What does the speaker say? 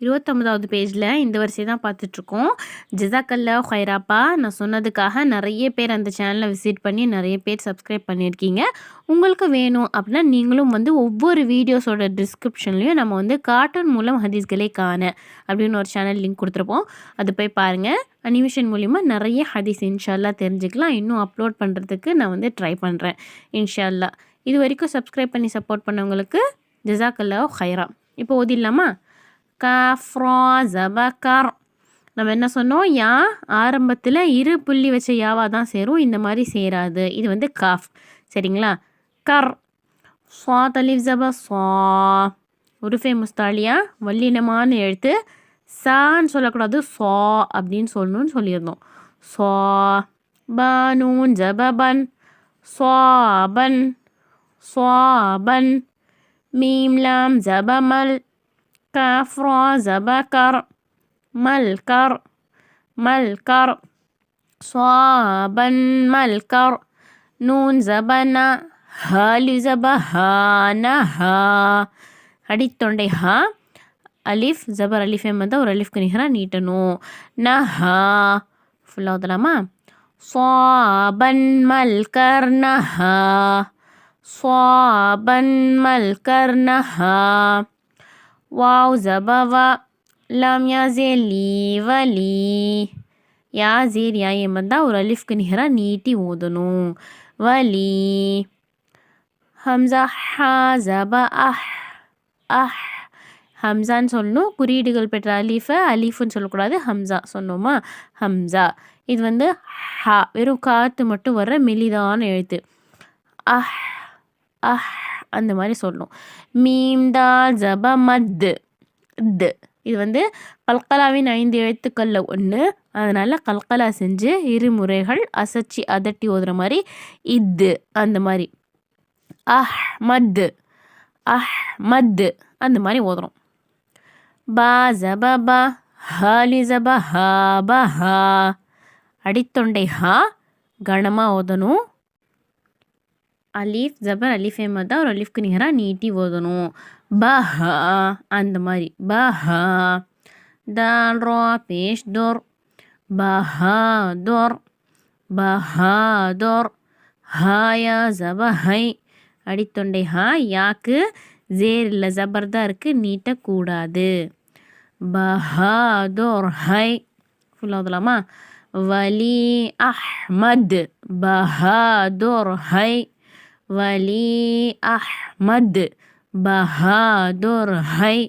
இருபத்தொம்பதாவது பேஜில் இந்த வரிசை தான் பார்த்துட்ருக்கோம். ஜிசாக்கல்லா ஹைராப்பா நான் சொன்னதுக்காக நிறைய பேர் அந்த சேனலை விசிட் பண்ணி நிறைய பேர் சப்ஸ்கிரைப் பண்ணியிருக்கீங்க. உங்களுக்கு வேணும் அப்படின்னா நீங்களும் வந்து ஒவ்வொரு வீடியோஸோட டிஸ்கிரிப்ஷன்லேயும் நம்ம வந்து கார்ட்டூன் மூலம் ஹதீஸ்களை காண அப்படின்னு ஒரு சேனல் லிங்க் கொடுத்துருப்போம். அது போய் பாருங்கள் அனிமேஷன் மூலிமா நிறைய ஹதீஸ் இன்ஷால்லா தெரிஞ்சுக்கலாம். இன்னும் அப்லோட் பண்ணுறதுக்கு நான் வந்து ட்ரை பண்ணுறேன் இன்ஷால்லா இது வரைக்கும் சப்ஸ்கிரைப் பண்ணி சப்போர்ட் பண்ணவங்களுக்கு ஜிசாக்கல்லா ஹைரா இப்போ ஓதிடலாமா? கஃப்ரா ஜபக்கர் நம்ம என்ன சொன்னோம்? யா ஆரம்பத்தில் இரு புள்ளி வச்ச யாவா தான் சேரும். இந்த மாதிரி சேராது. இது வந்து காஃப். சரிங்களா? கர். ஸ்வா தலிஃப் ஜப ஸ்வா உருஃபே முஸ்தாலியா வல்லினமான எழுத்து. சான்னு சொல்லக்கூடாது. ஸ்வா அப்படின்னு சொல்லணும்னு சொல்லியிருந்தோம். ஸ்வா பனூன் ஜபபன் ஸ்வாபன் ஸ்வாபன் மீம்லாம் ஜபமல் كاف راز بكر ملكر ملكر صابا ملكر نون زبنا هال زبهانها. هديت توندي ها ألف زبر ألف ام ده ور ألف كنيهرا نيتنو. نها فلو دلما صابا ملكر نها. صابا نها, صابن ملكر نها. வாவ் ஜபவா லம் யாசேர் லீ வலி யாசேர் யா ஏமந்தா ஒரு அலிஃப்க்கு நிகராக நீட்டி ஓதணும் வலி ஹம்சா ஹா ஜப அஹ் அஹ் ஹம்சான்னு சொல்லணும் குறியீடுகள் பெற்ற அலீஃபை அலீஃப்னு சொல்லக்கூடாது ஹம்சா சொன்னோமா ஹம்சா இது வந்து ஹா வெறும் காற்று மட்டும் வர்ற மெலிதான எழுத்து. அஹ் அஹ் அந்த மாதிரி சொல்லணும். மீம் ஜப மத்து து. இது வந்து கல்கலாவின் ஐந்து எழுத்துக்களில் ஒன்று அதனால் கல்கலா செஞ்சு இரு முறைகள் அசச்சி அதட்டி ஓதுற மாதிரி இது அந்த மாதிரி. அஹ் மத்து அஹ் மத்து அந்த மாதிரி ஓதுறோம் பா ஜப பா ஹாலி ஜப ஹா ப ஹா. அடித்தொண்டை ஹா கனமாக ஓதணும். அலீஃப் ஜபர் அலிஃபே தான் ஒரு அலீஃப்க்கு நிகராக நீட்டி ஓதணும் பஹா அந்த மாதிரி பஹா தால் ரோ பேஷ் தோர் பஹாதோர் பஹாதோர் ஹாயா ஜப ஹை அடித்தொண்டை ஹா யாக்கு ஜேர் இல்லை ஜபர் தான் இருக்குது நீட்டக்கூடாது பஹாதோர் ஹை ஃபுல்லாக ஓதலாமா வலி அஹ்மத் பஹாதோர் ஹை വലി അഹമ്മദ് ബഹാദുർ ഹൈ.